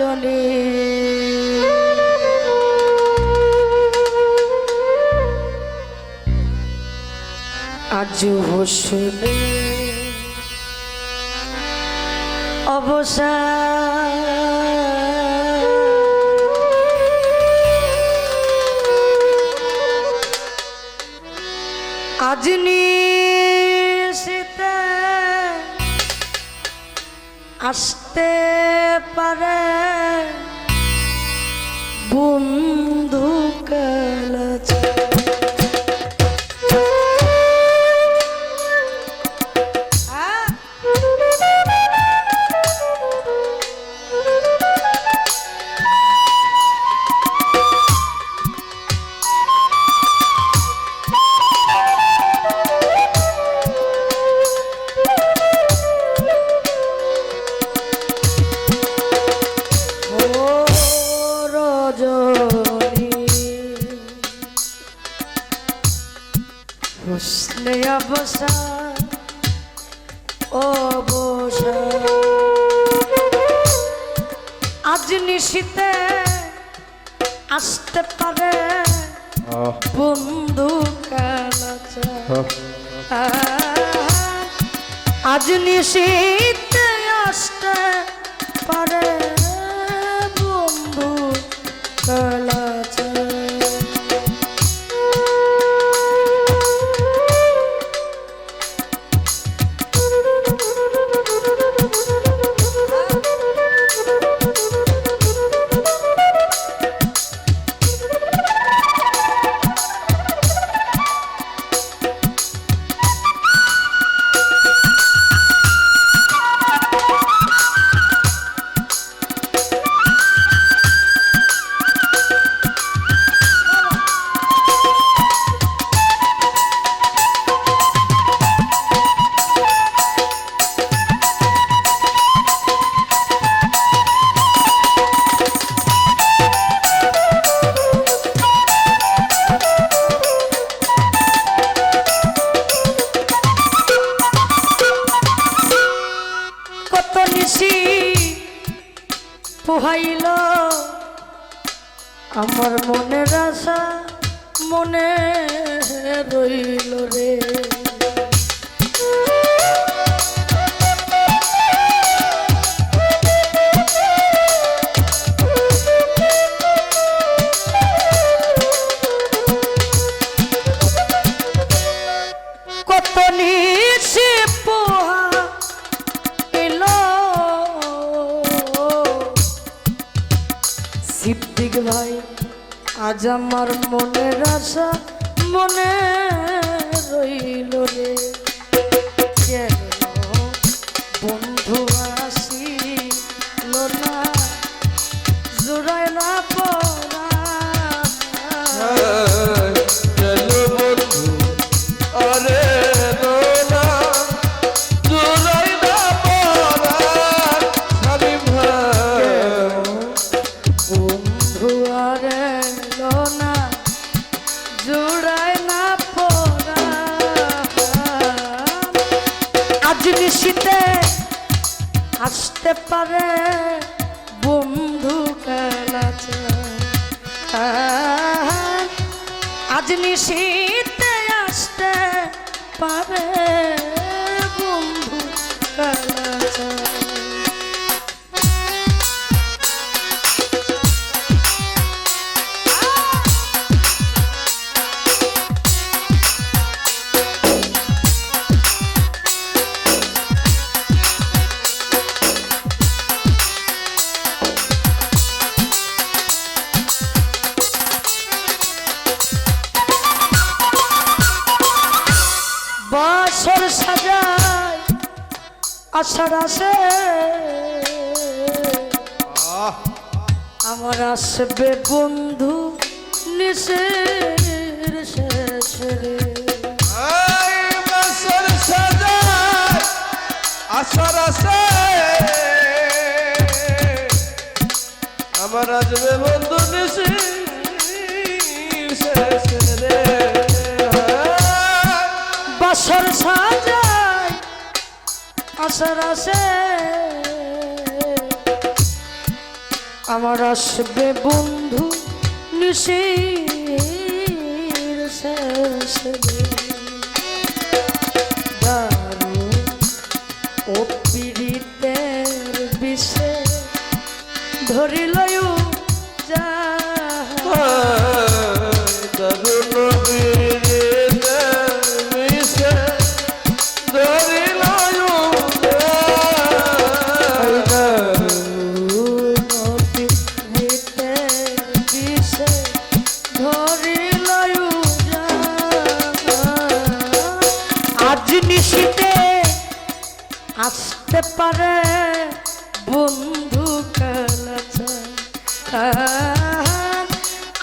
রজনী আজ হোসনে অবসর। আজ নিশিতে আসতে পারে। বন্ধু হোসনে অবসর অবসর আজ নিশিতে আসতে পারে বন্ধু আজ নিশীতে আসতে পারে বন্ধু পোহাইল আমার মনের আশা মনে রইল রে। সিদ্দিক ভাই আজ আমার মনের আশা মনে রইল রে। নিশিতে আসতে পারে বন্ধু কালাচা আজ নিশিতে আসতে পারে আষাঢ় আসে। আমার আসবে বন্ধু নিশের শেষ আশার আমার আসবে বন্ধু নিশি শেষ বাসর সাজায় আষাঢ় আসে। আমার আসবে বন্ধু নিশির শেষে দারু ও পীড়িতের বিষে ধরিল যা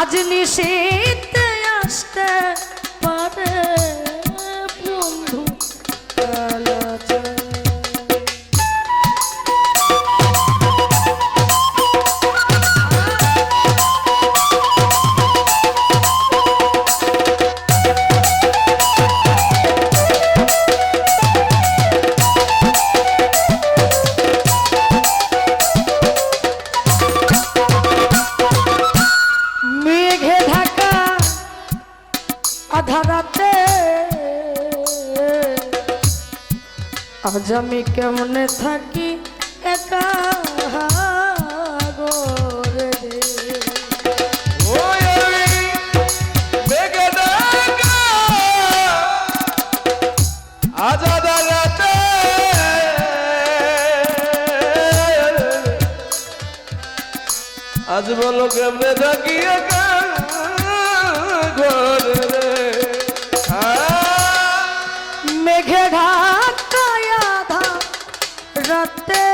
আজ নিষেধ আসতে আধারাতে আজ আমি কেমনে থাকি একা আজ বলো কেমনে থাকি একা ঘরে মেঘে ঢাকা আধা রাতে।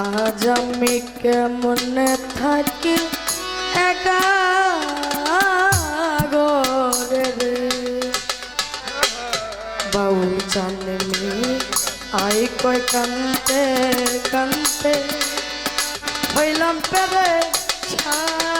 আজ আমি কেমনে থাকি একা গোরে রে? বাউল জানে মি আই কই কান্তে কান্তে হইলাম পেরে সরক